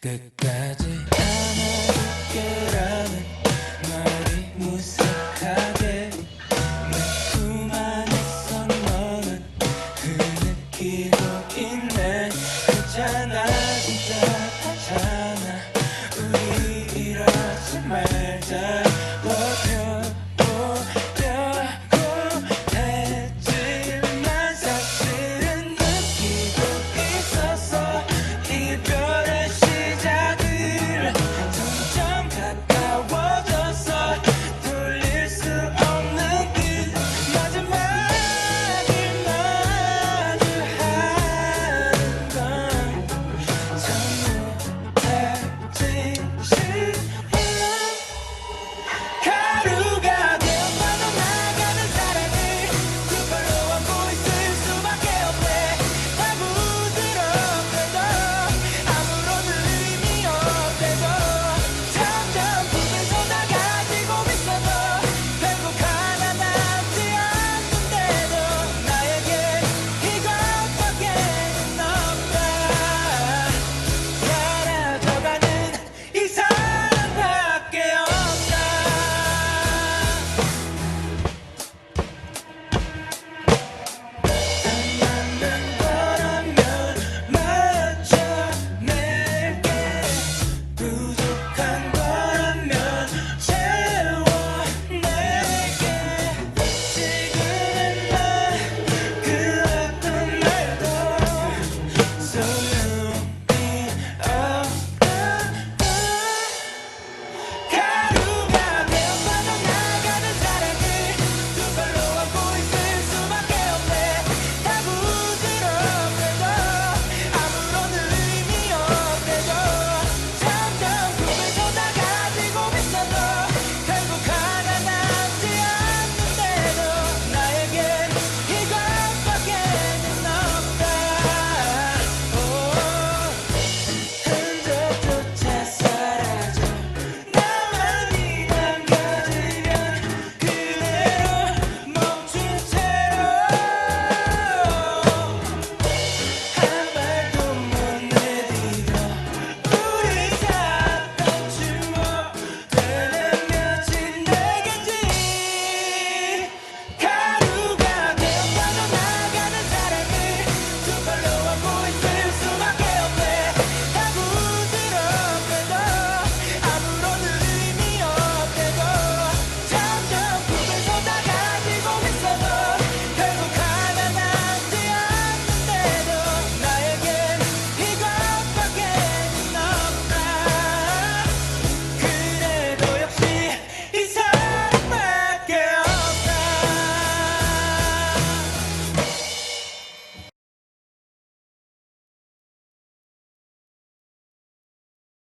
끝까지 안아줄게라는 말이 무색하게 내품 안에서 너는 그 느끼고 있네 그잖아.